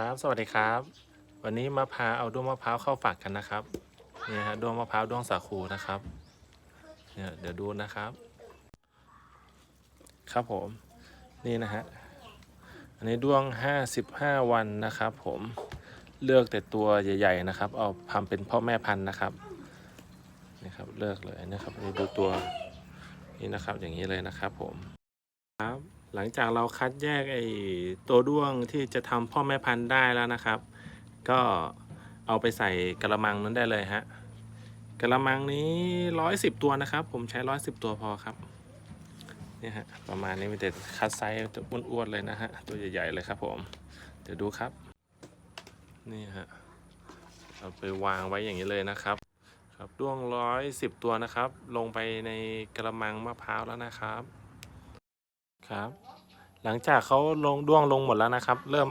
ครับ สวัสดีครับ วันนี้มาพาเอาด้วงมะพร้าวเข้าฝักกันนะครับ เนี่ยฮะด้วงมะพร้าวด้วงสาคูนะครับ เนี่ยเดี๋ยวดูนะครับ ครับผม นี่นะฮะ อันนี้ด้วง55วันนะครับ ผม เลือกแต่ตัวใหญ่ ๆ นะครับ เอาทำเป็นพ่อแม่พันธุ์นะครับ นี่ครับเลือกเลยนะครับนี่ดูตัว นี่นะครับ อย่างนี้เลยนะครับ ผม ครับ หลังจากเราคัดแยกไอ้ตัวด้วงที่จะทำพ่อแม่พันธุ์ได้แล้วนะครับ ก็เอาไปใส่กระมังนั้นได้เลยฮะกระมังนี้ร้อยสิบตัวนะครับ ผมใช้ร้อยสิบตัวพอครับเนี่ยฮะประมาณนี้มีแต่คัดไซส์จะอ้วนๆเลยนะฮะตัวใหญ่ๆเลยครับผม เดี๋ยวดูครับ นี่ฮะเอาไปวางไว้อย่างนี้เลยนะครับครับด้วงร้อยสิบตัวนะครับ ลงไปในกระมังมะพร้าวแล้วนะครับ ครับ หลังจากเขาลงด้วงลงหมดแล้วนะครับ เริ่ม